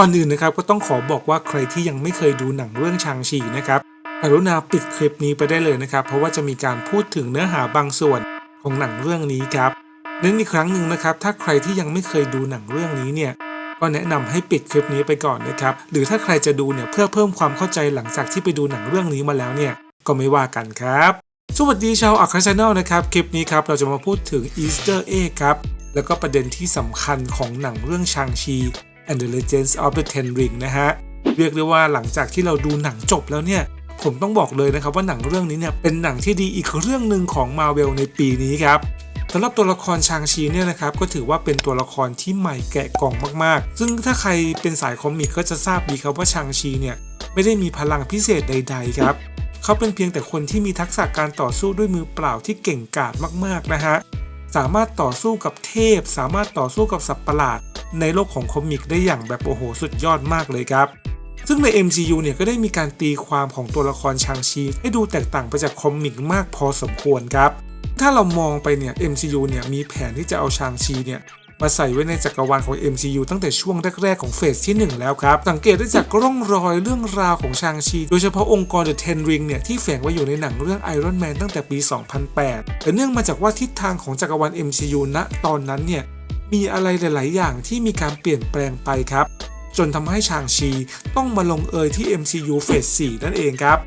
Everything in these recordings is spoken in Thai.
ก่อนอื่นนะครับก็ต้องขอบอกว่าใครที่ยังไม่เคยดูหนังเรื่องชางชีนะครับกรุณาปิดคลิปนี้ไปได้เลยนะครับ เพราะว่าจะมีการพูดถึงเนื้อหาบางส่วนของหนังเรื่องนี้ครับเน้นอีกครั้งหนึ่งนะครับ ถ้าใครที่ยังไม่เคยดูหนังเรื่องนี้เนี่ยก็แนะนำให้ปิดคลิปนี้ไปก่อนนะครับ หรือถ้าใครจะดูเนี่ยเพื่อเพิ่มความเข้าใจหลังจากที่ไปดูหนังเรื่องนี้มาแล้วเนี่ยก็ไม่ว่ากันครับ สวัสดีชาวอัครชาแนลนะครับ คลิปนี้ครับเราจะมาพูดถึง Easter Egg ครับ แล้วก็ประเด็นที่สำคัญของหนังเรื่องชางชี and the Legends of the Ten Ring นะฮะ เรียกได้ว่าหลังจากที่เราดูหนังจบแล้วเนี่ย ผมต้องบอกเลยนะครับว่าหนังเรื่องนี้เนี่ย เป็นหนังที่ดีอีกเรื่องหนึ่งของ Marvel ในปีนี้ครับสำหรับตัวละครชางชีเนี่ยนะครับก็ถือว่าเป็นตัวละครที่ใหม่แกะกล่องมากๆ ซึ่งถ้าใครเป็นสายคอมิกก็จะทราบดีครับว่าชางชีเนี่ยไม่ได้มีพลังพิเศษใด ๆ ครับ เขาเป็นเพียงแต่คนที่มีทักษะการต่อสู้ด้วยมือเปล่าที่เก่งกาจมากๆนะฮะ สามารถต่อสู้กับเทพ สามารถต่อสู้กับสัตว์ประหลาด ในโลกของคอมิกได้อย่างแบบโอ้โหสุดยอดมากเลยครับซึ่งใน MCU เนี่ยก็ได้มีการตีความของตัวละครชางชีให้ดูแตกต่างไปจากคอมิกมากพอสมควรครับ ถ้าเรามองไปเนี่ย MCU เนี่ยมีแผนที่จะเอาชางชีเนี่ยมาใส่ไว้ในจักรวาลของ MCU ตั้งแต่ช่วงแรก ๆ ของเฟสที่ 1 แล้วครับ สังเกตได้จากร่องรอยเรื่องราวของชางชี โดยเฉพาะองค์กร The Ten Ring เนี่ยที่แฝงไว้อยู่ในหนังเรื่อง Iron Man ตั้งแต่ปี 2008 แต่เนื่องมาจากว่าทิศทางของจักรวาล MCU ณตอนนั้นเนี่ย มีอะไรหลาย ๆ อย่างที่มีการเปลี่ยนแปลงไปครับ จนทำให้ชางชีต้องมาลงเอยที่ MCU เฟส4นั่นเองครับ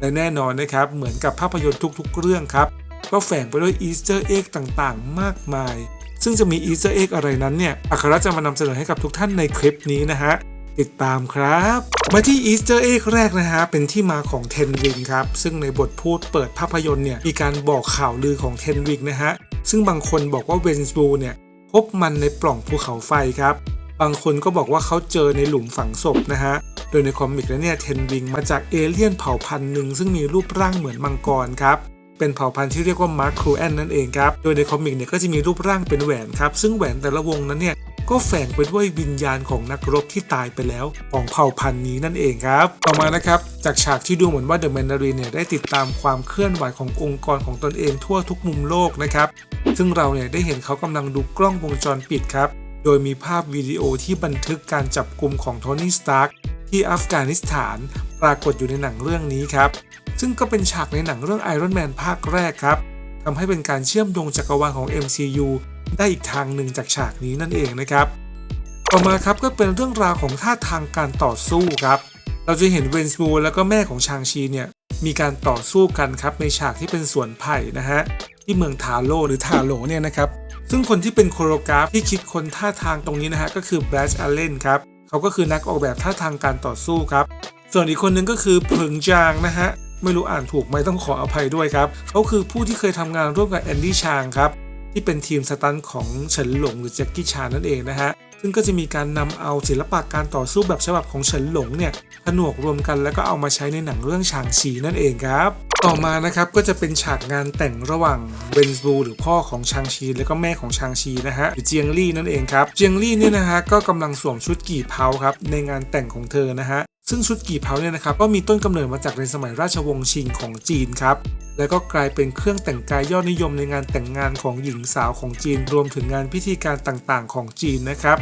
และแน่นอนนะครับ เหมือนกับภาพยนตร์ทุก ๆ เรื่องครับ ก็แฝงไปด้วยอีสเตอร์เอ็กต่าง ๆ มากมาย ซึ่งจะมีอีสเตอร์เอ็กอะไรนั้นเนี่ย อัครจะมานำเสนอให้กับทุกท่านในคลิปนี้นะฮะ ติดตามครับ มาที่อีสเตอร์เอ็กแรกนะฮะ เป็นที่มาของเทนริงครับ ซึ่งในบทพูดเปิดภาพยนตร์เนี่ย มีการบอกข่าวลือของเทนริงนะฮะ ซึ่งบางคนบอกว่าเวนส์บูเนี่ย พบมันในปล่องภูเขาไฟครับ บางคนก็บอกว่าเขาเจอในหลุมฝังศพนะฮะ โดยในคอมิกแล้วเนี่ยเทนริงมาจากเอเลี่ยนเผ่าพันธุ์หนึ่งซึ่งมีรูปร่างเหมือนมังกรครับ เป็นเผ่าพันธุ์ที่เรียกว่ามาร์ครูแอนนั่นเองครับ โดยในคอมิกเนี่ยก็จะมีรูปร่างเป็นแหวนครับ ซึ่งแหวนแต่ละวงนั้นเนี่ยก็แฝงไปด้วยวิญญาณของนักรบที่ตายไปแล้วของเผ่าพันธุ์นี้นั่นเองครับ ต่อมานะครับ จากฉากที่ดูเหมือนว่าเดอะแมนดารินเนี่ยได้ติดตามความเคลื่อนไหวขององค์กรของตนเองทั่วทุกมุมโลกนะครับ ซึ่งเราเนี่ยได้เห็นเขากำลังดูกล้องวงจรปิดครับ โดยมีภาพวิดีโอที่บันทึกการจับกลุ่มของโทนี่สตาร์กที่อัฟกานิสถานปรากฏอยู่ในหนังเรื่องนี้ครับ ซึ่งก็เป็นฉากในหนังเรื่อง Iron Man ภาคแรกครับทำให้เป็นการเชื่อมโยงจักรวาลของ MCU ได้อีกทางหนึ่งจากฉากนี้นั่นเองนะครับ ต่อมาครับก็เป็นเรื่องราวของท่าทางการต่อสู้ครับ เราจะเห็นเวนส์บูแล้วก็แม่ของชางชีเนี่ยมีการต่อสู้กันครับในฉากที่เป็นสวนไผ่นะฮะ ที่เมืองทาโลหรือทาโลเนี่ยนะครับ ซึ่งคนที่เป็นโคโรกราฟที่คิดคนท่าทางตรงนี้นะฮะก็คือแบรชอัลเลนครับเขาก็คือนักออกแบบท่าทางการต่อสู้ครับ ส่วนอีกคนหนึงก็คือเพิงจางนะฮะไม่รู้อ่านถูกไหมต้องขออภัยด้วยครับเขาคือผู้ที่เคยทำงานร่วมกับแอนดี้ชางครับที่เป็นทีมสตันท์ของเฉินหลงหรือแจ็คกี้ชานนั่นเองนะฮะซึ่งก็จะมีการนำเอาศิลปะการต่อสู้แบบฉบับของเฉินหลงเนี่ยผนวกรวมกันแล้วก็เอามาใช้ในหนังเรื่องชางชีนั่นเองครับ ต่อมานะครับก็จะเป็นฉากงานแต่งระหว่างเวนส์บูหรือพ่อของชางชี แล้วก็แม่ของชางชีนะฮะหรือเจียงลี่นั่นเองครับเจียงลี่เนี่ยนะฮะก็กำลังสวมชุดกี่เผาครับในงานแต่งของเธอนะฮะซึ่งชุดกี่เผาเนี่ยนะครับก็มีต้นกำเนิดมาจากในสมัยราชวงศ์ชิงของจีนครับแล้วก็กลายเป็นเครื่องแต่งกายยอดนิยมในงานแต่งงานของหญิงสาวของจีน รวมถึงงานพิธีการต่างๆ ของจีนนะครับ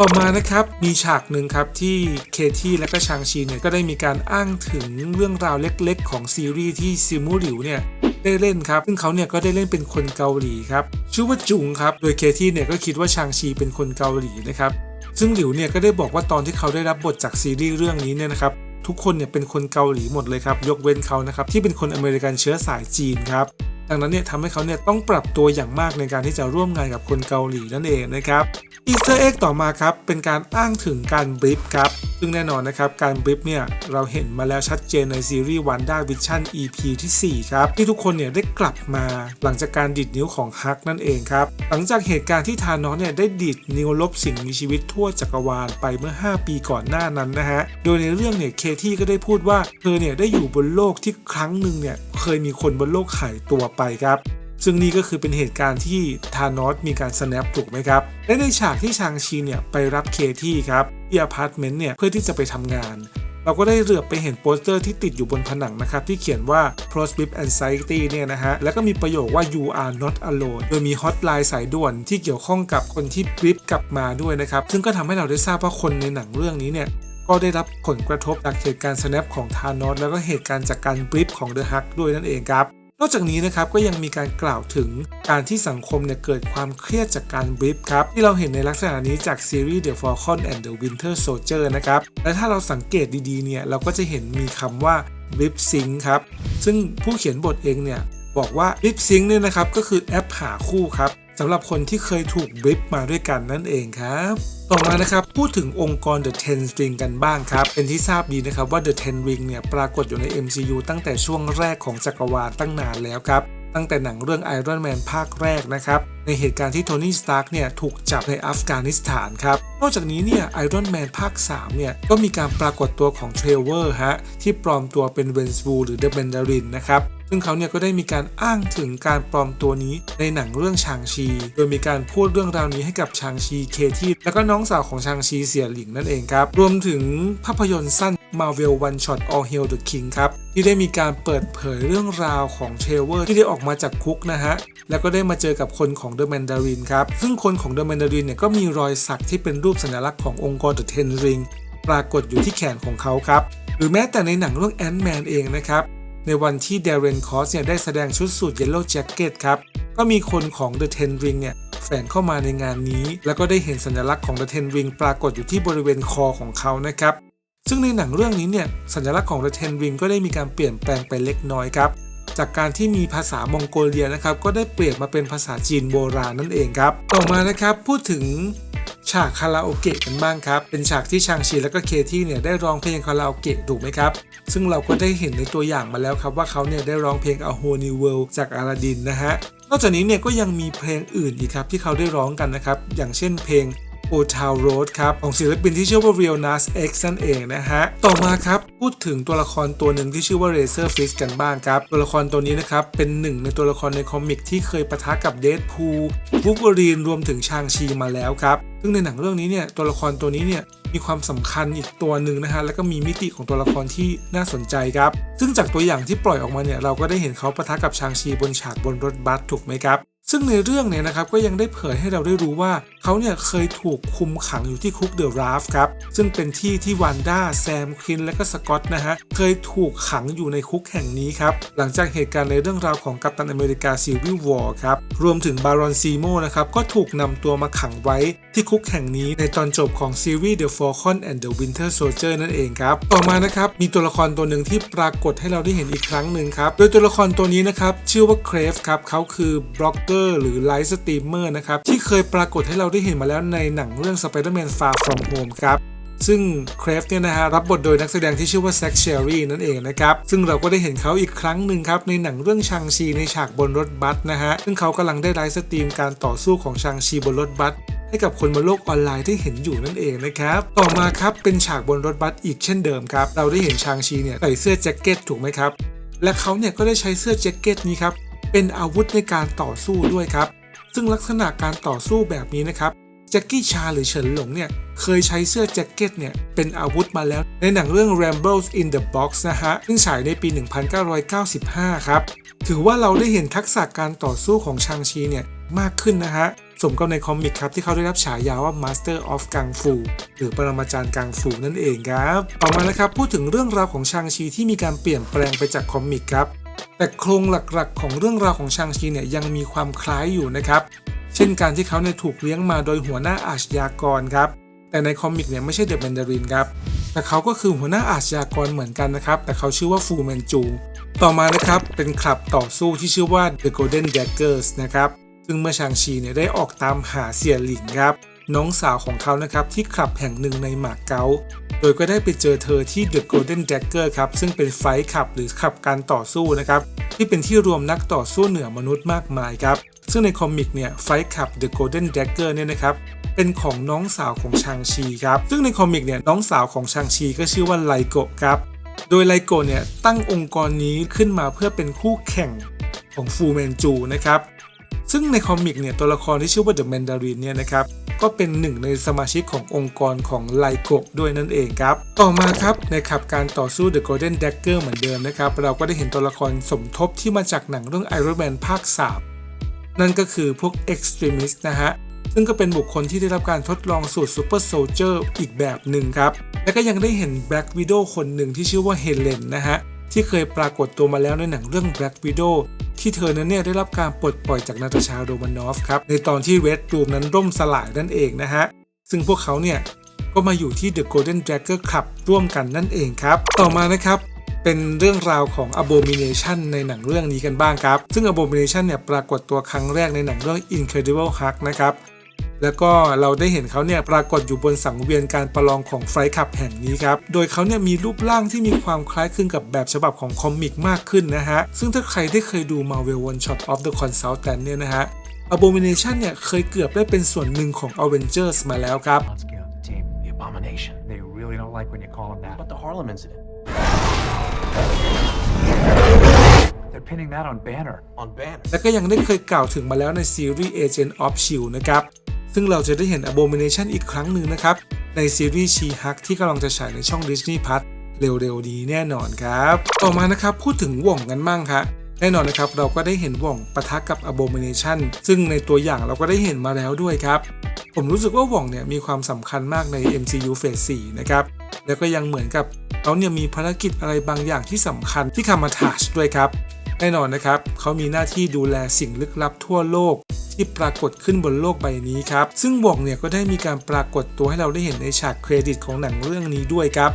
ต่อมานะครับมีฉากหนึ่งครับที่เคที่และก็ชางชีเนี่ยก็ได้มีการอ้างถึงเรื่องราวเล็กๆ ของซีรีส์ที่ซิมูหลิวเนี่ยได้เล่นครับ ซึ่งเขาเนี่ยก็ได้เล่นเป็นคนเกาหลีครับชื่อว่าจุงครับโดยเคที่เนี่ยก็คิดว่าชางชีเป็นคนเกาหลีนะครับซึ่งหลิวเนี่ยก็ได้บอกว่าตอนที่เขาได้รับบทจากซีรีส์เรื่องนี้เนี่ยนะครับทุกคนเนี่ยเป็นคนเกาหลีหมดเลยครับยกเว้นเขานะครับที่เป็นคนอเมริกันเชื้อสายจีนครับ ดังนั้นเนี่ยทำให้เขาเนี่ยต้องปรับตัวอย่างมากในการที่จะร่วมงานกับคนเกาหลีนั่นเองนะครับอีสเตอร์เอ็กต่อมาครับเป็นการอ้างถึงการบริฟครับซึ่งแน่นอนนะครับการบริฟเนี่ยเราเห็นมาแล้วชัดเจนในซีรีส์วันด้าวิชั่น EP ที่ 4 ครับ ที่ทุกคนเนี่ยได้กลับมาหลังจากการดิดนิ้วของฮักนั่นเองครับ หลังจากเหตุการณ์ที่ทานอสเนี่ยได้ดิดนิ้วลบสิ่งมีชีวิตทั่วจักรวาลไปเมื่อ 5 ปีก่อนหน้านั้นนะฮะโดยในเรื่องเนี่ยเคที่ก็ได้พูดว่าเธอเนี่ยได้อยู่บนโลกที่ครั้งหนึ่งเนี่ยเคยมีคนบนโลกหายตัวไปครับ ซึ่งนี่ก็คือเป็นเหตุการณ์ที่ธานอสมีการ snap ถูกไหมครับ และในฉากที่ชางชีเนี่ยไปรับเคที่ครับที่อพาร์ตเมนต์เนี่ยเพื่อที่จะไปทำงานเราก็ได้เหลือบไปเห็นโปสเตอร์ที่ติดอยู่บนผนังนะครับ ที่เขียนว่า pro sleep anxiety เนี่ยนะฮะ แล้วก็มีประโยคว่า you are not alone โดยมีฮอตไลน์สายด่วนที่เกี่ยวข้องกับคนที่บลิปกลับมาด้วยนะครับ ซึ่งก็ทำให้เราได้ทราบว่าคนในหนังเรื่องนี้เนี่ย ก็ได้รับผลกระทบจากเหตุการณ์ snap ของธานอสแล้วก็เหตุการณ์จากการบลิปของเดอะฮักด้วยนั่นเองครับ นอกจากนี้นะครับก็ยังมีการกล่าวถึงการที่สังคมเนี่ยเกิดความเครียดจากการบลิปครับที่เราเห็นในลักษณะนี้จากซีรีส์ The Falcon and the Winter Soldier นะครับและถ้าเราสังเกตดีๆเนี่ยเราก็จะเห็นมีคำว่าบลิฟซิงครับซึ่งผู้เขียนบทเองเนี่ยบอกว่า lip sync เนี่ยนะครับก็คือแอปหาคู่ครับ สำหรับคนที่เคยถูกบลิปมาด้วยกันนั่นเองครับ ต่อมานะครับพูดถึงองค์กร The Ten Ring กันบ้างครับ เป็นที่ทราบดีนะครับว่า The Ten Ring เนี่ยปรากฏอยู่ใน MCU ตั้งแต่ช่วงแรกของจักรวาลตั้งนานแล้วครับตั้งแต่หนังเรื่อง Iron Man ภาคแรกนะครับ ในเหตุการณ์ที่โทนี่สตาร์กเนี่ยถูกจับในอัฟกานิสถานครับ นอกจากนี้เนี่ย Iron Man ภาค 3 เนี่ย ก็มีการปรากฏตัวของเทรเวอร์ฮะ ที่ปลอมตัวเป็นเวนส์บูหรือเดอะเบนดารินนะครับ ซึ่งเขาเนี่ยก็ได้มีการอ้างถึงการปลอมตัวนี้ในหนังเรื่องชางชี โดยมีการพูดเรื่องราวนี้ให้กับชางชีเคที่แล้วก็น้องสาวของชางชีเสี่ยหลิงนั่นเองครับ รวมถึงภาพยนตร์สั้น Marvel One Shot All Hail the King ครับ ที่ได้มีการเปิดเผยเรื่องราวของเทรเวอร์ที่ได้ออกมาจากคุกนะฮะ แล้วก็ได้มาเจอกับคนของเดอะแมนดารินครับ ซึ่งคนของเดอะแมนดารินเนี่ยก็มีรอยสักที่เป็นรูปสัญลักษณ์ขององค์กร The Ten Ring ปรากฏอยู่ที่แขนของเขาครับ หรือแม้แต่ในหนังเรื่องแอนด์แมนเองนะครับ ในวันที่เดเรนคอสเนี่ยได้แสดงชุดสูทเยลโล่แจ็คเก็ตครับ ก็มีคนของ The Ten Ring เนี่ยแฝงเข้ามาในงานนี้ แล้วก็ได้เห็นสัญลักษณ์ของ The Ten Ring ปรากฏอยู่ที่บริเวณคอของเขานะครับ ซึ่งในหนังเรื่องนี้เนี่ยสัญลักษณ์ของ The Ten Ring ก็ได้มีการเปลี่ยนแปลงไปเล็กน้อยครับ จากการที่มีภาษามองโกเลียนะครับก็ได้เปลี่ยนมาเป็นภาษาจีนโบราณนั่นเองครับ ต่อมานะครับพูดถึง ฉากคาราโอเกะกันบ้างครับ เป็นฉากที่ชางชีและก็เคที่เนี่ยได้ร้องเพลงคาราโอเกะถูกไหมครับ ซึ่งเราก็ได้เห็นในตัวอย่างมาแล้วครับว่าเขาเนี่ยได้ร้องเพลง A Whole New World จากอาราดินนะฮะ นอกจากนี้เนี่ยก็ยังมีเพลงอื่นอีกครับที่เขาได้ร้องกันนะครับ อย่างเช่นเพลง o t o w Road ครับของศิลปินที่ชื่อว่า Real Nas X นั่นเองนะฮะ ต่อมาครับ พูดถึงตัวละครตัวหนึ่งที่ชื่อว่า Razor Fist กันบ้างครับ ตัวละครตัวนี้นะครับ เป็นหนึ่งในตัวละครในคอมิกที่เคยปะทะกับเด p พูลวูฟเวอรีนรวมถึงชางชีมาแล้วครับ ซึ่งในหนังเรื่องนี้เนี่ยตัวละครตัวนี้เนี่ยมีความสำคัญอีกตัวหนึ่งนะฮะแล้วก็มีมิติของตัวละครที่น่าสนใจครับ ซึ่งจากตัวอย่างที่ปล่อยออกมาเนี่ยเราก็ได้เห็นเขาปะทะกับชางชีบนฉากบนรถบัสถูกไหมครับ ซึ่งในเรื่องเนี่ยนะครับก็ยังได้เผยให้เราได้รู้ว่า เขาเนี่ยเคยถูกคุมขังอยู่ที่คุกเดอะราฟครับ ซึ่งเป็นที่ที่วันด้าแซมคลินและก็สกอตนะฮะ เคยถูกขังอยู่ในคุกแห่งนี้ครับ หลังจากเหตุการณ์ในเรื่องราวของกัปตันอเมริกาซีวิลวอร์ครับ รวมถึงบารอนซีโมนะครับ ก็ถูกนำตัวมาขังไว้ที่คุกแห่งนี้ในตอนจบของซีรีส์ The Falcon and the Winter Soldier นั่นเองครับ ต่อมานะครับมีตัวละครตัวหนึ่งที่ปรากฏให้เราได้เห็นอีกครั้งหนึ่งครับโดยตัวละครตัวนี้นะครับชื่อว่าเครฟครับเขาคือบล็อกเกอร์หรือไลฟ์สตรีมเมอร์นะครับ ที่เคยปรากฏให้เราได้เห็นมาแล้วในหนังเรื่อง Spider-Man Far From Home ครับซึ่งเครฟเนี่ยนะฮะรับบทโดยนักแสดงที่ชื่อว่าแซคเชอรี่นั่นเองนะครับ ซึ่งเราก็ได้เห็นเขาอีกครั้งหนึ่งครับ ในหนังเรื่องชางชีในฉากบนรถบัสนะฮะ ซึ่งเขากำลังได้ไลฟ์สตรีมการต่อสู้ของชางชีบนรถบัสให้กับคนบนโลกออนไลน์ที่เห็นอยู่นั่นเองนะครับ ต่อมาครับเป็นฉากบนรถบัสอีกเช่นเดิมครับ เราได้เห็นชางชีเนี่ยใส่เสื้อแจ็คเก็ตถูกไหมครับ และเขาเนี่ยก็ได้ใช้เสื้อแจ็คเก็ตนี้ครับ เป็นอาวุธในการต่อสู้ด้วยครับ ซึ่งลักษณะการต่อสู้แบบนี้นะครับแจ็คกี้ชาหรือเฉินหลงเนี่ยเคยใช้เสื้อแจ็คเก็ตเนี่ยเป็นอาวุธมาแล้วในหนังเรื่อง Rambles in the Box นะฮะซึ่งฉายในปี 1995 ครับ ถือว่าเราได้เห็นทักษะการต่อสู้ของชางชีเนี่ยมากขึ้นนะฮะสมกับในคอมิกครับที่เขาได้รับฉายาว่า Master of Kung Fu หรือปรมาจารย์กังฟูนั่นเองครับ ต่อมานะครับพูดถึงเรื่องราวของชางชีที่มีการเปลี่ยนแปลงไปจากคอมิกครับ แต่โครงหลักๆ ของเรื่องราวของชางชีเนี่ยยังมีความคล้ายอยู่นะครับ เช่นการที่เขาเนี่ยถูกเลี้ยงมาโดยหัวหน้าอาชญากรครับ แต่ในคอมิกเนี่ยไม่ใช่เดอะแมนดารินครับ แต่เขาก็คือหัวหน้าอาชญากรเหมือนกันนะครับ แต่เขาชื่อว่าฟูแมนจู ต่อมานะครับเป็นคลับต่อสู้ที่ชื่อว่า The Golden Daggers นะครับ ซึ่งเมื่อชางชีเนี่ยได้ออกตามหาเสี่ยหลิงครับ น้องสาวของเขานะครับที่คลับแห่งหนึ่งในหมากเก๊าโดยก็ได้ไปเจอเธอที่ The Golden Dagger ครับ ซึ่งเป็นไฟท์คลับหรือคลับการต่อสู้นะครับ ที่เป็นที่รวมนักต่อสู้เหนือมนุษย์มากมายครับ ซึ่งในคอมิกเนี่ยไฟท์คลับ The Golden Dagger เนี่ยนะครับเป็นของน้องสาวของชางชีครับ ซึ่งในคอมิกเนี่ยน้องสาวของชางชีก็ชื่อว่าไลโกะครับ โดยไลโกะเนี่ยตั้งองค์กรนี้ขึ้นมาเพื่อเป็นคู่แข่งของฟูแมนจูนะครับ ซึ่งในคอมิกเนี่ยตัวละครที่ชื่อว่าเดอะแมนดารินเนี่ยนะครับก็เป็นหนึ่งในสมาชิกขององค์กรของไลโกะด้วยนั่นเองครับ ต่อมาครับในขับการต่อสู้ The Golden Dagger เหมือนเดิมนะครับ เราก็ได้เห็นตัวละครสมทบที่มาจากหนังเรื่อง Iron Man ภาค 3 นั่นก็คือพวก Extremist นะฮะ ซึ่งก็เป็นบุคคลที่ได้รับการทดลองสูตร Super Soldier อีกแบบหนึ่งครับ และก็ยังได้เห็น Black Widow คนหนึ่งที่ชื่อว่าเฮเลนนะฮะที่เคยปรากฏตัวมาแล้วในหนังเรื่อง Black Widow ที่เธอนั้นเนี่ยได้รับการปลดปล่อยจากนาตาชาโรมานอฟครับในตอนที่ Red Room นั้นร่มสลายนั่นเองนะฮะซึ่งพวกเขาเนี่ยก็มาอยู่ที่ The Golden Dagger Club ร่วมกันนั่นเองครับ ต่อมานะครับเป็นเรื่องราวของ Abomination ในหนังเรื่องนี้กันบ้างครับ ซึ่ง Abomination เนี่ยปรากฏตัวครั้งแรกในหนังเรื่อง Incredible Hulk นะครับ แล้วก็เราได้เห็นเขาเนี่ยปรากฏอยู่บนสังเวียนการประลองของไฟขับแห่งนี้ครับ โดยเขาเนี่ยมีรูปร่างที่มีความคล้ายคลึงกับแบบฉบับของคอมิกมากขึ้นนะฮะ ซึ่งถ้าใครได้เคยดู Marvel One Shot of the Consultant เนี่ยนะฮะ Abomination เนี่ยเคยเกือบได้เป็นส่วนหนึ่งของ Avengers มาแล้วครับ Let's get the team. The abomination. They really don't like when you call them that. But the Harlem incident They're pinning that on Banner. on Banner. และก็ยังได้เคยกล่าวถึงมาแล้วในซีรีส์ Agent of Shield นะครับ ซึ่งเราจะได้เห็น Abomination อีกครั้งหนึ่งนะครับ ในซีรีส์ She-Hulk ที่กำลังจะฉายในช่อง Disney Plus เร็วๆนี้แน่นอนครับ ต่อมานะครับพูดถึงว่องกันบ้างครับแน่นอนนะครับเราก็ได้เห็นว่องปะทะกับ Abomination ซึ่งในตัวอย่างเราก็ได้เห็นมาแล้วด้วยครับ ผมรู้สึกว่าว่องเนี่ยมีความสำคัญมากใน MCU Phase 4นะครับ แล้วก็ยังเหมือนกับเขาเนี่ยมีภารกิจอะไรบางอย่างที่สำคัญที่คามาทาชด้วยครับ แน่นอนนะครับเขามีหน้าที่ดูแลสิ่งลึกลับทั่วโลก ที่ปรากฏขึ้นบนโลกใบนี้ครับ ซึ่งหว่องเนี่ยก็ได้มีการปรากฏตัวให้เราได้เห็นในฉากเครดิตของหนังเรื่องนี้ด้วยครับ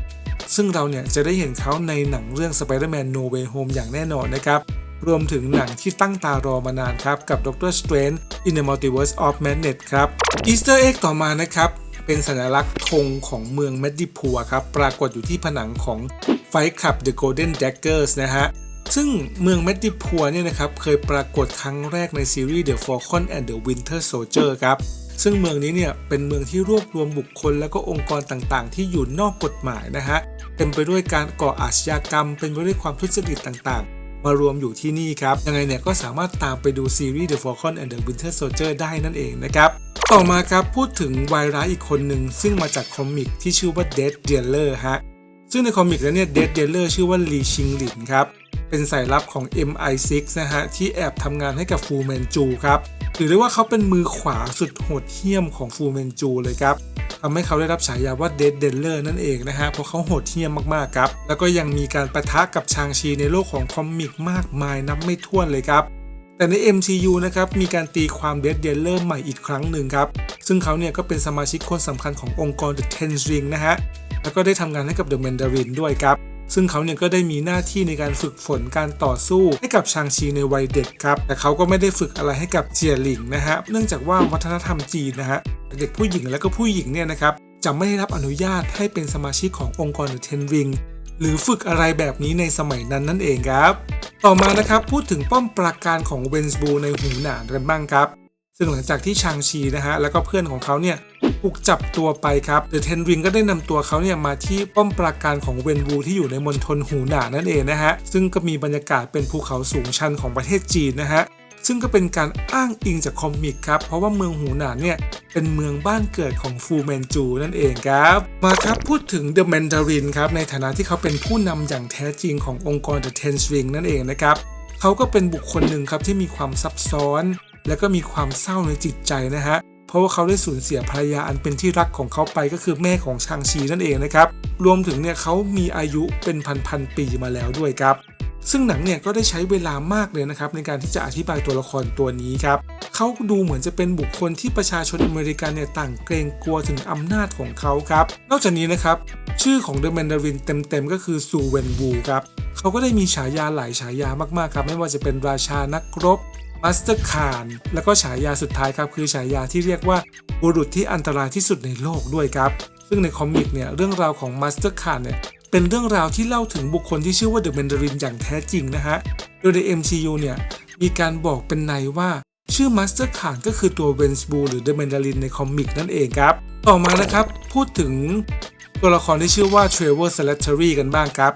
ซึ่งเราเนี่ยจะได้เห็นเขาในหนังเรื่อง Spider-Man No Way Home อย่างแน่นอนนะครับรวมถึงหนังที่ตั้งตารอมานานครับ กับ Doctor Strange in the Multiverse of Madness ครับ Easter egg ต่อมานะครับ เป็นสัญลักษณ์ธงของเมืองแมดดิพัวครับ ปรากฏอยู่ที่ผนังของ Fight Club The Golden Daggers นะฮะ ซึ่งเมืองแมดดิพัวเนี่ยนะครับเคยปรากฏครั้งแรกในซีรีส์ The Falcon and the Winter Soldier ครับซึ่งเมืองนี้เนี่ยเป็นเมืองที่รวบรวมบุคคลและก็องค์กรต่างๆ ที่อยู่นอกกฎหมายนะฮะเต็มไปด้วยการก่ออาชญากรรม เป็นไปด้วยความทุจริตต่างๆ มารวมอยู่ที่นี่ครับยังไงเนี่ยก็สามารถตามไปดูซีรีส์ The Falcon and the Winter Soldier ได้นั่นเองนะครับต่อมาครับพูดถึงวายร้ายอีกคนหนึ่งซึ่งมาจากคอมิกที่ชื่อว่า Dead Dealer ฮะซึ่งในคอมิกแล้วเนี่ย Dead Dealer ชื่อว่าลีชิงหลินครับ เป็นสายลับของ MI6 นะฮะ ที่แอบทำงานให้กับฟูแมนจูครับหรือเรียกว่าเขาเป็นมือขวาสุดโหดเหี้ยมของฟูแมนจูเลยครับทำให้เขาได้รับฉายาว่า Dead Dealer นั่นเองนะฮะ เพราะเขาโหดเหี้ยมมากๆครับ แล้วก็ยังมีการประทะกับชางชีในโลกของคอมิกมากมายนับไม่ถ้วนเลยครับ แต่ใน MCU นะครับมีการตีความ Dead Dealer ใหม่อีกครั้งหนึ่งครับ ซึ่งเขาเนี่ยก็เป็นสมาชิกคนสำคัญขององค์กร The Ten Ring นะฮะ แล้วก็ได้ทำงานให้กับ The Mandarin ด้วยครับ ซึ่งเขาเนี่ยก็ได้มีหน้าที่ในการฝึกฝนการต่อสู้ให้กับชางชีในวัยเด็กครับแต่เขาก็ไม่ได้ฝึกอะไรให้กับเจียหลิงนะฮะเนื่องจากว่าวัฒนธรรมจีนนะฮะเด็กผู้หญิงและก็ผู้หญิงเนี่ยนะครับจะไม่ได้รับอนุญาตให้เป็นสมาชิกขององค์กร The Ten Ring หรือฝึกอะไรแบบนี้ในสมัยนั้นนั่นเองครับ ต่อมานะครับพูดถึงป้อมปราการของเวนส์บูในหูหนานกันบ้างครับ ซึ่งหลังจากที่ชางชีนะฮะแล้วก็เพื่อนของเขาเนี่ย ถูกจับตัวไปครับเดอะเทนริงก็ได้นำตัวเขาเนี่ยมาที่ป้อมปราการของเวนบูที่อยู่ในมณฑลหูหนานนั่นเองนะฮะซึ่งก็มีบรรยากาศเป็นภูเขาสูงชันของประเทศจีนนะฮะซึ่งก็เป็นการอ้างอิงจากคอมิกครับ เพราะว่าเมืองหูหนานเนี่ย เป็นเมืองบ้านเกิดของฟูแมนจูนั่นเองครับ มาครับพูดถึงเดอะแมนดารินครับ ในฐานะที่เขาเป็นผู้นำอย่างแท้จริงขององค์กร The Ten Ring นั่นเองนะครับ เขาก็เป็นบุคคลหนึ่งครับที่มีความซับซ้อน และก็มีความเศร้าในจิตใจนะฮะ เพราะว่าเขาได้สูญเสียภรรยาอันเป็นที่รักของเขาไปก็คือแม่ของชางชีนั่นเองนะครับรวมถึงเนี่ยเขามีอายุเป็นพันๆปีมาแล้วด้วยครับซึ่งหนังเนี่ยก็ได้ใช้เวลามากเลยนะครับในการที่จะอธิบายตัวละครตัวนี้ครับเขาดูเหมือนจะเป็นบุคคลที่ประชาชนอเมริกันเนี่ยต่างเกรงกลัวถึงอำนาจของเขาครับ นอกจากนี้นะครับชื่อของเดอะแมนดารินเต็มๆก็คือซูเวนวูครับเขาก็ได้มีฉายาหลายฉายามากๆครับไม่ว่าจะเป็นราชานักรบ มาสเตอร์คานแล้วก็ฉายาสุดท้ายครับคือฉายาที่เรียกว่าบุรุษที่อันตรายที่สุดในโลกด้วยครับ ซึ่งในคอมิกเนี่ยเรื่องราวของมาสเตอร์คานเนี่ยเป็นเรื่องราวที่เล่าถึงบุคคลที่ชื่อว่าเดอะแมนดารินอย่างแท้จริงนะฮะ โดยใน MCU เนี่ยมีการบอกเป็นในว่าชื่อมาสเตอร์คานก็คือตัวเวนส์บูหรือเดอะแมนดารินในคอมิกนั่นเองครับ ต่อมานะครับพูดถึงตัวละครที่ชื่อว่าเทรเวอร์สเลตเทอรี่กันบ้างครับ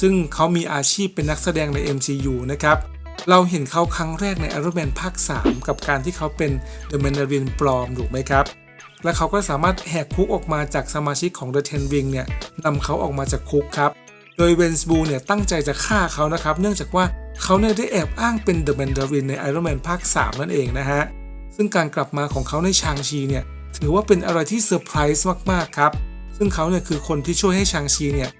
ซึ่งเขามีอาชีพเป็นนักแสดงใน MCU นะครับ เราเห็นเขาครั้งแรกใน Iron Man ภาค 3 กับการที่เขาเป็น The Mandarin ปลอมถูกไหมครับ และเขาก็สามารถแหกคุกออกมาจากสมาชิกของ The Ten Ring เนี่ยนำเขาออกมาจากคุกครับ โดยเวนส์บูเนี่ยตั้งใจจะฆ่าเขานะครับ เนื่องจากว่าเขาเนี่ยได้แอบอ้างเป็น The Mandarin ใน Iron Man ภาค 3 นั่นเองนะฮะ ซึ่งการกลับมาของเขาในชางชีเนี่ยถือว่าเป็นอะไรที่เซอร์ไพรส์มากๆครับ ซึ่งเขาเนี่ยคือคนที่ช่วยให้ชางชีเนี่ย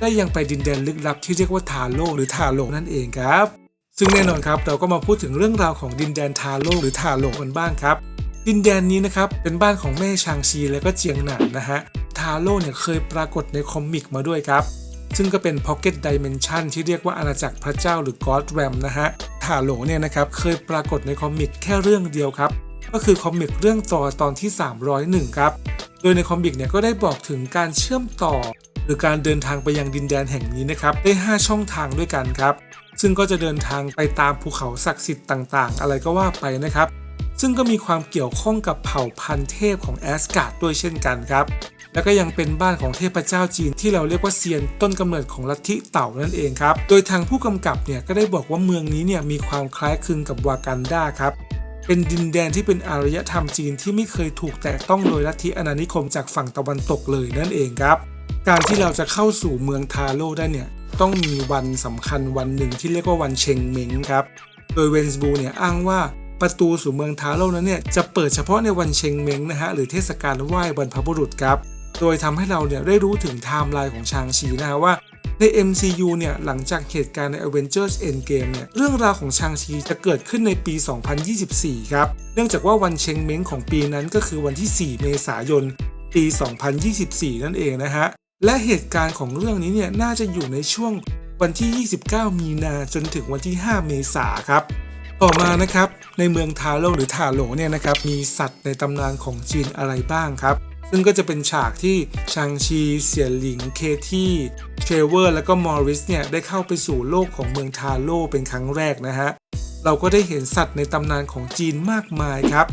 ได้ยังไปดินแดนลึกลับที่เรียกว่าทาโลหรือทาโลนั่นเองครับ ซึ่งแน่นอนครับเราก็มาพูดถึงเรื่องราวของดินแดนทาโลหรือทาโลกันบ้างครับ ดินแดนนี้นะครับเป็นบ้านของแม่ชางชีและก็เจียงหนานนะฮะทาโลเนี่ยเคยปรากฏในคอมิกมาด้วยครับ ซึ่งก็เป็น Pocket Dimension ที่เรียกว่าอาณาจักรพระเจ้าหรือ God Ram นะฮะทาโลเนี่ยนะครับเคยปรากฏในคอมิกแค่เรื่องเดียวครับ ก็คือคอมิกเรื่องต่อตอนที่ 301 ครับ โดยในคอมิกเนี่ยก็ได้บอกถึงการเชื่อมต่อ หรือการเดินทางไปยังดินแดนแห่งนี้นะครับได้ 5 ช่องทางด้วยกันครับ ซึ่งก็จะเดินทางไปตามภูเขาศักดิ์สิทธิ์ต่างๆ อะไรก็ว่าไปนะครับ ซึ่งก็มีความเกี่ยวข้องกับเผ่าพันธุ์เทพของแอสการ์ดด้วยเช่นกันครับแล้วก็ยังเป็นบ้านของเทพเจ้าจีนที่เราเรียกว่าเซียนต้นกำเนิดของลัทธิเต่านั่นเองครับ โดยทางผู้กำกับเนี่ยก็ได้บอกว่าเมืองนี้เนี่ยมีความคล้ายคลึงกับวากันดาครับ เป็นดินแดนที่เป็นอารยธรรมจีนที่ไม่เคยถูกแตะต้องโดยลัทธิอาณานิคมจากฝั่งตะวันตกเลยนั่นเองครับ การที่เราจะเข้าสู่เมืองทาโร่ได้เนี่ย ต้องมีวันสำคัญวันหนึ่งที่เรียกว่าวันเชงเม้งครับ โดยเวนส์บูเนี่ยอ้างว่าประตูสู่เมืองทาโร่นั้นเนี่ยจะเปิดเฉพาะในวันเชงเม้งนะฮะหรือเทศกาลไหว้บรรพบุรุษครับ โดยทำให้เราเนี่ยได้รู้ถึงไทม์ไลน์ของชางชีนะฮะว่าใน MCU เนี่ยหลังจากเหตุการณ์ใน Avengers Endgame เนี่ยเรื่องราวของชางชีจะเกิดขึ้นในปี 2024 ครับ เนื่องจากว่าวันเชงเม้งของปีนั้นก็คือวันที่ 4 เมษายน ปี 2024 นั่นเองนะฮะ และเหตุการณ์ของเรื่องนี้เนี่ยน่าจะอยู่ในช่วงวันที่ 29 มีนาจนถึงวันที่ 5 เมษาครับ ต่อมานะครับในเมืองทาโร่หรือทาโลเนี่ยนะครับมีสัตว์ในตำนานของจีนอะไรบ้างครับ ซึ่งก็จะเป็นฉากที่ชางชี เสี่ยหลิง เคที่เทรเวอร์ แล้วก็มอริสเนี่ยได้เข้าไปสู่โลกของเมืองทาโร่เป็นครั้งแรกนะฮะเราก็ได้เห็นสัตว์ในตำนานของจีนมากมายครับ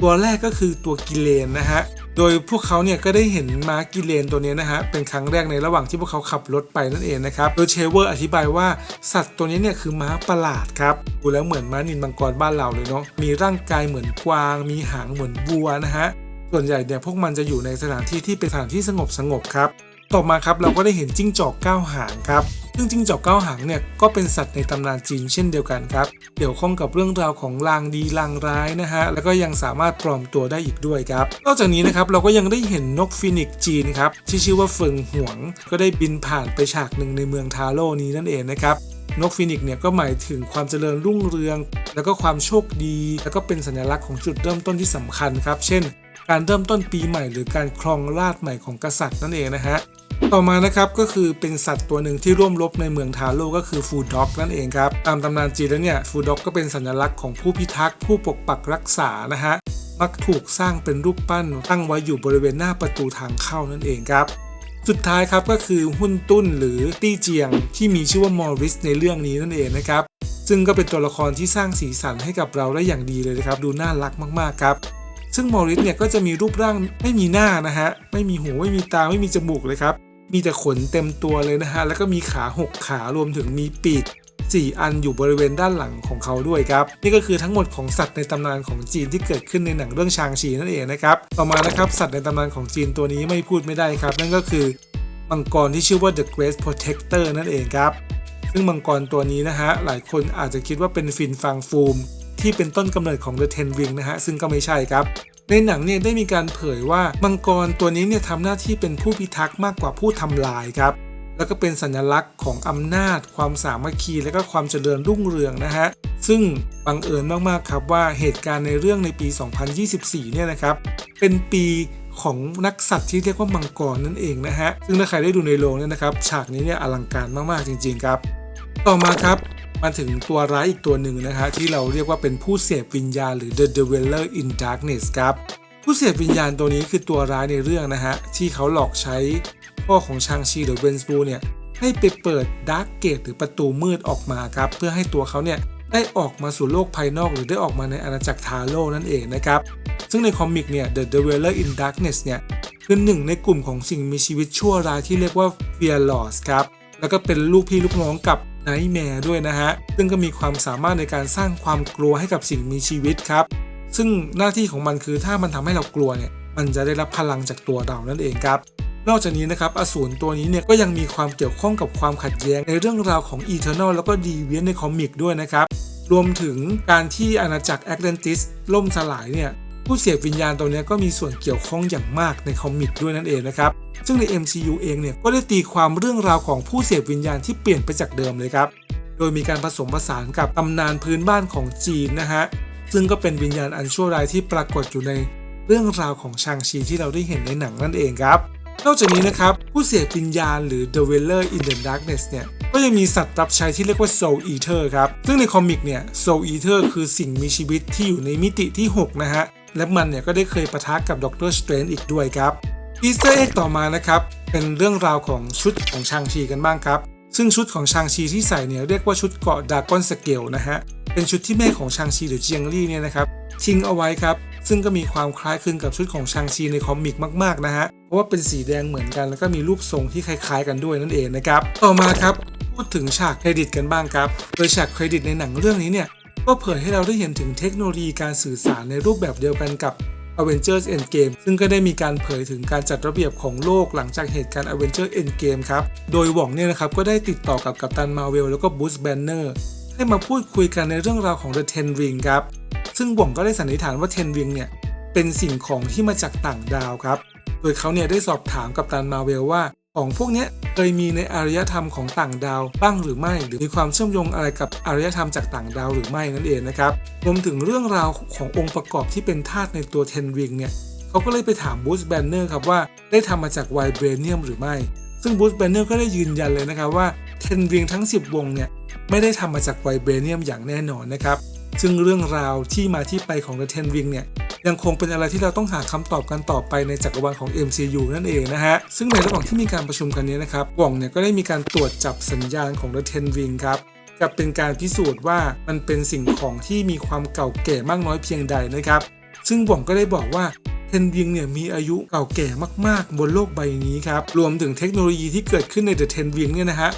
ตัวแรกก็คือตัวกิเลนนะฮะ โดยพวกเขาเนี่ยก็ได้เห็นม้ากิเลนตัวนี้นะฮะเป็นครั้งแรกในระหว่างที่พวกเขาขับรถไปนั่นเองนะครับโดยเชเวอร์อธิบายว่าสัตว์ตัวนี้เนี่ยคือม้าประหลาดครับดูแล้วเหมือนม้านินมังกรบ้านเราเลยเนาะมีร่างกายเหมือนกวาง มีหางเหมือนวัวนะฮะส่วนใหญ่เนี่ยพวกมันจะอยู่ในสถานที่ที่เป็นสถานที่สงบสงบครับ ต่อมาครับเราก็ได้เห็นจิ้งจอกเก้าหางครับซึ่งจิ้งจอกเก้าหางเนี่ยก็เป็นสัตว์ในตำนานจีนเช่นเดียวกันครับเกี่ยวข้องกับเรื่องราวของลางดีลางร้ายนะฮะแล้วก็ยังสามารถปลอมตัวได้อีกด้วยครับนอกจากนี้นะครับเราก็ยังได้เห็นนกฟินิกจีนครับที่ชื่อว่าเฟิงหวง ก็ได้บินผ่านไปฉากหนึ่งในเมืองทาโร่นี้นั่นเองนะครับนกฟินิกเนี่ยก็หมายถึงความเจริญรุ่งเรือง แล้วก็ความโชคดี แล้วก็เป็นสัญลักษณ์ของจุดเริ่มต้นที่สำคัญครับ เช่น การเริ่มต้นปีใหม่หรือการครองราชใหม่ของกษัตริย์นั่นเองนะฮะ ต่อมานะครับก็คือเป็นสัตว์ตัวหนึ่งที่ร่วมรบในเมืองทาโร่ก็คือฟูด็อกนั่นเองครับ ตามตำนานจีนแล้วเนี่ยฟูด็อกก็เป็นสัญลักษณ์ของผู้พิทักษ์ผู้ปกปักรักษานะฮะมักถูกสร้างเป็นรูปปั้นตั้งไว้อยู่บริเวณหน้าประตูทางเข้านั่นเองครับสุดท้ายครับก็คือหุ้นตุ้นหรือตี้เจียง ที่มีชื่อว่ามอริสในเรื่องนี้นั่นเองนะครับ ซึ่งก็เป็นตัวละครที่สร้างสีสันให้กับเราได้อย่างดีเลยนะครับ ดูน่ารักมากๆครับ ซึ่งมอริสเนี่ยก็จะมีรูปร่างไม่มีหน้านะฮะไม่มีหูไม่มีตาไม่มีจมูกเลยครับ มีแต่ขนเต็มตัวเลยนะฮะ แล้วก็มีขา 6 ขารวมถึงมีปีก4 อันอยู่บริเวณด้านหลังของเขาด้วยครับ นี่ก็คือทั้งหมดของสัตว์ในตำนานของจีนที่เกิดขึ้นในหนังเรื่องชางชีนั่นเองนะครับต่อมานะครับสัตว์ในตำนานของจีนตัวนี้ไม่พูดไม่ได้ครับ นั่นก็คือมังกรที่ชื่อว่า The Great Protector นั่นเองครับ ซึ่งมังกรตัวนี้นะฮะหลายคนอาจจะคิดว่าเป็นฟินฟังฟูม ที่เป็นต้นกำเนิดของ The Ten Ring นะฮะซึ่งก็ไม่ใช่ครับ ในหนังเนี่ยได้มีการเผยว่ามังกรตัวนี้เนี่ยทำหน้าที่เป็นผู้พิทักษ์มากกว่าผู้ทำลายครับแล้วก็เป็นสัญลักษณ์ของอำนาจ ความสามัคคี และก็ความเจริญรุ่งเรืองนะฮะ ซึ่งบังเอิญมาก ๆ ครับว่าเหตุการณ์ในเรื่องในปี 2024 เนี่ยนะครับ เป็นปีของนักสัตว์ที่เรียกว่ามังกรนั่นเองนะฮะ ซึ่งถ้าใครได้ดูในโรงเนี่ยนะครับ ฉากนี้เนี่ยอลังการมาก ๆ จริง ๆ ครับ ต่อมาครับ มาถึงตัวร้ายอีกตัวหนึ่งนะฮะที่เราเรียกว่าเป็นผู้เสพวิญญาณหรือ The Dweller in Darkness ครับ ผู้เสพวิญญาณตัวนี้คือตัวร้ายในเรื่องนะฮะที่เขาหลอกใช้พ่อของชางชีหรือเวนส์บูเนี่ยให้ไปเปิดดาร์กเกตหรือประตูมืดออกมาครับเพื่อให้ตัวเขาเนี่ยได้ออกมาสู่โลกภายนอกหรือได้ออกมาในอาณาจักรทาโร่นั่นเองนะครับ ซึ่งในคอมิกเนี่ย The Dweller in Darkness เนี่ยคือหนึ่งในกลุ่มของสิ่งมีชีวิตชั่วร้ายที่เรียกว่า Fearless ครับ แล้วก็เป็นลูกพี่ลูกน้องกับ ไนท์แมร์ด้วยนะฮะ ซึ่งก็มีความสามารถในการสร้างความกลัวให้กับสิ่งมีชีวิตครับ ซึ่งหน้าที่ของมันคือถ้ามันทำให้เรากลัวเนี่ย มันจะได้รับพลังจากตัวเรานั่นเองครับ นอกจากนี้นะครับอสูรตัวนี้เนี่ยก็ยังมีความเกี่ยวข้องกับความขัดแย้งในเรื่องราวของ Eternal แล้วก็ดีเวียนในคอมิกด้วยนะครับ รวมถึงการที่อาณาจักรแอตแลนติสล่มสลายเนี่ย ผู้เสพวิญญาณตัวนี้ก็มีส่วนเกี่ยวข้องอย่างมากในคอมิกด้วยนั่นเองนะครับ ซึ่งใน MCU เองเนี่ยก็ได้ตีความเรื่องราวของผู้เสพวิญญาณที่เปลี่ยนไปจากเดิมเลยครับ โดยมีการผสมผสานกับตำนานพื้นบ้านของจีนนะฮะ ซึ่งก็เป็นวิญญาณอันชั่วร้ายที่ปรากฏอยู่ในเรื่องราวของชางชีที่เราได้เห็นในหนังนั่นเองครับนอกจากนี้นะครับ ผู้เสพวิญญาณหรือ The Dweller in the Darkness เนี่ย ก็ยังมีสัตว์รับใช้ที่เรียกว่า Soul Eater ครับ ซึ่งในคอมิกเนี่ย Soul Eater คือสิ่งมีชีวิตที่อยู่ในมิติที่ 6 นะฮะ และมันเนี่ยก็ได้เคยประทะกับด็อกเตอร์สเตรนอีกด้วยครับอีสเตอร์เอ็กต่อมานะครับ เป็นเรื่องราวของชุดของชางชีกันบ้างครับ ซึ่งชุดของชางชีที่ใส่เนี่ยเรียกว่าชุดเกาะดากอนสเกลนะฮะ เป็นชุดที่แม่ของชางชีหรือเจียงลี่เนี่ยนะครับทิ้งเอาไว้ครับ ซึ่งก็มีความคล้ายคลึงกับชุดของชางชีในคอมิกมากๆนะฮะ เพราะว่าเป็นสีแดงเหมือนกัน แล้วก็มีรูปทรงที่คล้าย ๆ กันด้วยนั่นเองนะครับ ต่อมาครับพูดถึงฉากเครดิตกันบ้างครับ โดยฉากเครดิตในหนังเรื่องนี้เนี่ย ก็เผยให้เราได้เห็นถึงเทคโนโลยีการสื่อสารในรูปแบบเดียวกันกับ Avengers Endgame ซึ่งก็ได้มีการเผยถึงการจัดระเบียบของโลกหลังจากเหตุการณ์ Avengers Endgame ครับ โดยหว่องเนี่ยนะครับก็ได้ติดต่อกับกัปตันมาเวลแล้วก็บูสแบนเนอร์ให้มาพูดคุยกันในเรื่องราวของ The Ten Ring ครับ ซึ่งหว่องก็ได้สันนิษฐานว่า Ten Ring เนี่ยเป็นสิ่งของที่มาจากต่างดาวครับ โดยเขาเนี่ยได้สอบถามกัปตันมาเวลว่า ของพวกนี้เคยมีในอารยธรรมของต่างดาวบ้างหรือไม่ หรือมีความเชื่อมโยงอะไรกับอารยธรรมจากต่างดาวหรือไม่นั่นเองนะครับรวมถึงเรื่องราวขององค์ประกอบที่เป็นธาตุในตัวเทนริงเนี่ยเขาก็เลยไปถามบูสแบนเนอร์ครับว่าได้ทำมาจากไวเบรเนียมหรือไม่ ซึ่งบูสแบนเนอร์ก็ได้ยืนยันเลยนะครับว่าเทนริงทั้ง 10 วงเนี่ยไม่ได้ทำมาจากไวเบรเนียมอย่างแน่นอนนะครับ ซึ่งเรื่องราวที่มาที่ไปของ The Ten Ring เนี่ยยังคงเป็นอะไรที่เราต้องหาคำตอบกันต่อไปในจักรวาลของ MCU นั่นเองนะฮะ ซึ่งในระหว่างที่มีการประชุมกันนี้นะครับหว่องเนี่ยก็ได้มีการตรวจจับสัญญาณของ The Ten Ring ครับกับเป็นการพิสูจน์ว่ามันเป็นสิ่งของที่มีความเก่าแก่มากน้อยเพียงใดนะครับ ซึ่งหว่องก็ได้บอกว่าเทนริงเนี่ยมีอายุเก่าแก่มากๆ บนโลกใบนี้ครับ รวมถึงเทคโนโลยีที่เกิดขึ้นใน The Ten Ring เนี่ยนะฮะ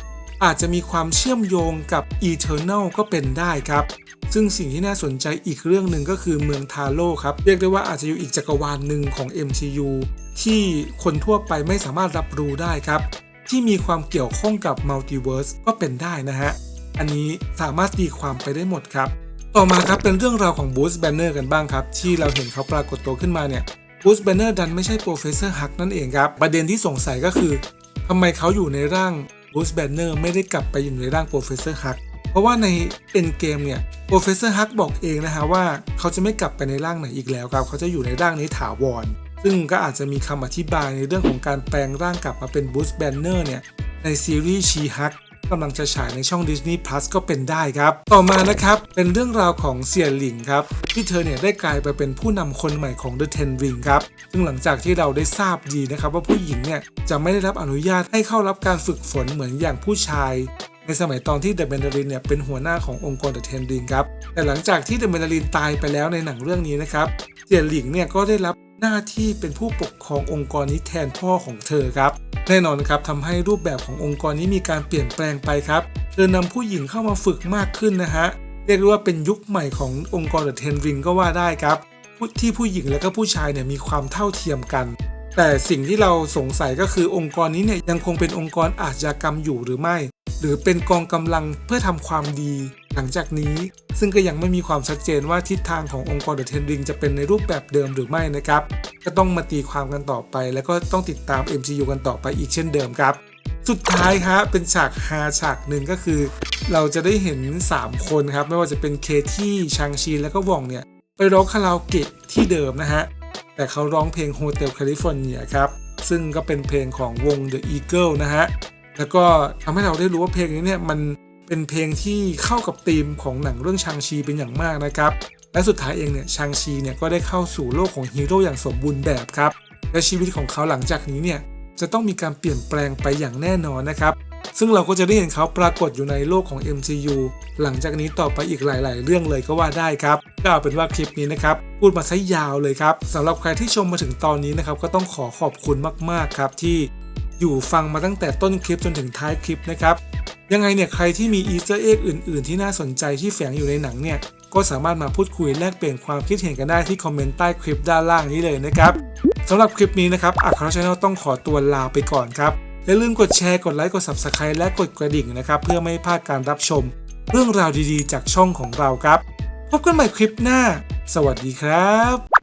อาจจะมีความเชื่อมโยงกับ Eternal ก็เป็นได้ครับ ซึ่งสิ่งที่น่าสนใจอีกเรื่องหนึ่งก็คือเมืองทาโร่ครับ เรียกได้ว่าอาจจะอยู่อีกจักรวาลหนึ่งของ MCU ที่คนทั่วไปไม่สามารถรับรู้ได้ครับ ที่มีความเกี่ยวข้องกับมัลติเวิร์สก็เป็นได้นะฮะ อันนี้สามารถตีความไปได้หมดครับ ต่อมาครับเป็นเรื่องราวของบูสแบนเนอร์กันบ้างครับ ที่เราเห็นเขาปรากฏตัวขึ้นมาเนี่ยบูสแบนเนอร์ดันไม่ใช่โปรเฟสเซอร์ฮักนั่นเองครับ ประเด็นที่สงสัยก็คือทำไมเขาอยู่ในร่าง บูสแบนเนอร์ไม่ได้กลับไปอยู่ในร่างโปรเฟสเซอร์ฮักเพราะว่าในเอ็นเกมเนี่ยโปรเฟสเซอร์ฮักบอกเองนะฮะว่าเขาจะไม่กลับไปในร่างไหนอีกแล้วครับ เขาจะอยู่ในร่างนี้ถาวร ซึ่งก็อาจจะมีคำอธิบายในเรื่องของการแปลงร่างกลับมาเป็นบูสแบนเนอร์เนี่ยในซีรีส์ชีฮัก กำลังจะฉายในช่อง Disney Plus ก็เป็นได้ครับ ต่อมานะครับเป็นเรื่องราวของเซียหลิงครับที่เธอเนี่ยได้กลายไปเป็นผู้นำคนใหม่ของ The Ten Ring ครับซึ่งหลังจากที่เราได้ทราบดีนะครับว่าผู้หญิงเนี่ยจะไม่ได้รับอนุญาตให้เข้ารับการฝึกฝนเหมือนอย่างผู้ชายในสมัยตอนที่เดอะแมนดารินเนี่ยเป็นหัวหน้าขององค์กร The Ten Ring ครับ แต่หลังจากที่เดอะแมนดารินตายไปแล้วในหนังเรื่องนี้นะครับเซียหลิงเนี่ยก็ได้รับ หน้าที่เป็นผู้ปกครององค์กรนี้แทนพ่อของเธอครับ แน่นอนครับทำให้รูปแบบขององค์กรนี้มีการเปลี่ยนแปลงไปครับ เธอนำผู้หญิงเข้ามาฝึกมากขึ้นนะฮะเรียกได้ว่าเป็นยุคใหม่ขององค์กรเดอะเทนริงก็ว่าได้ครับที่ผู้หญิงและก็ผู้ชายเนี่ยมีความเท่าเทียมกัน แต่สิ่งที่เราสงสัยก็คือองค์กรนี้เนี่ยยังคงเป็นองค์กรอาชญากรรมอยู่หรือไม่ หรือเป็นกองกำลังเพื่อทำความดี หลังจากนี้ซึ่งก็ยังไม่มีความชัดเจนว่าทิศทางขององค์กรเดอะเทนริงจะเป็นในรูปแบบเดิมหรือไม่นะครับ ก็ต้องมาตีความกันต่อไป แล้วก็ต้องติดตาม MCU กันต่อไปอีกเช่นเดิมครับ สุดท้ายครับเป็นฉากฮาฉากหนึ่งก็คือ เราจะได้เห็น 3 คนครับ ไม่ว่าจะเป็นเคที่ชางชีแล้วก็วองเนี่ยไปร้องคาราโอเกะที่เดิมนะฮะแต่เขาร้องเพลง Hotel California ครับซึ่งก็เป็นเพลงของวง The Eagle นะฮะ แล้วก็ทำให้เราได้รู้ว่าเพลงนี้เนี่ยมันเป็นเพลงที่เข้ากับธีมของหนังเรื่องชางชีเป็นอย่างมากนะครับ และสุดท้ายเองเนี่ยชางชีเนี่ยก็ได้เข้าสู่โลกของฮีโร่อย่างสมบูรณ์แบบครับ และชีวิตของเขาหลังจากนี้เนี่ยจะต้องมีการเปลี่ยนแปลงไปอย่างแน่นอนนะครับ ซึ่งเราก็จะได้เห็นเขาปรากฏอยู่ในโลกของ MCU หลังจากนี้ต่อไปอีกหลาย ๆ เรื่องเลยก็ว่าได้ครับก็เอาเป็นว่าคลิปนี้นะครับพูดมาซะยาวเลยครับสำหรับใครที่ชมมาถึงตอนนี้นะครับก็ต้องขอขอบคุณมาก ๆ ครับที่ อยู่ฟังมาตั้งแต่ต้นคลิปจนถึงท้ายคลิปนะครับ ยังไงเนี่ยใครที่มีอีสเตอร์เอ็กอื่น ๆ ที่น่าสนใจที่แฝงอยู่ในหนังเนี่ยก็สามารถมาพูดคุยแลกเปลี่ยนความคิดเห็นกันได้ที่คอมเมนต์ใต้คลิปด้านล่างนี้เลยนะครับสำหรับคลิปนี้นะครับอัครชาแนลต้องขอตัวลาไปก่อนครับอย่าลืมกดแชร์กดไลค์กด Subscribe และกดกระดิ่งนะครับเพื่อไม่พลาดการรับชม เรื่องราวดีๆ จากช่องของเราครับ พบกันใหม่คลิปหน้า สวัสดีครับ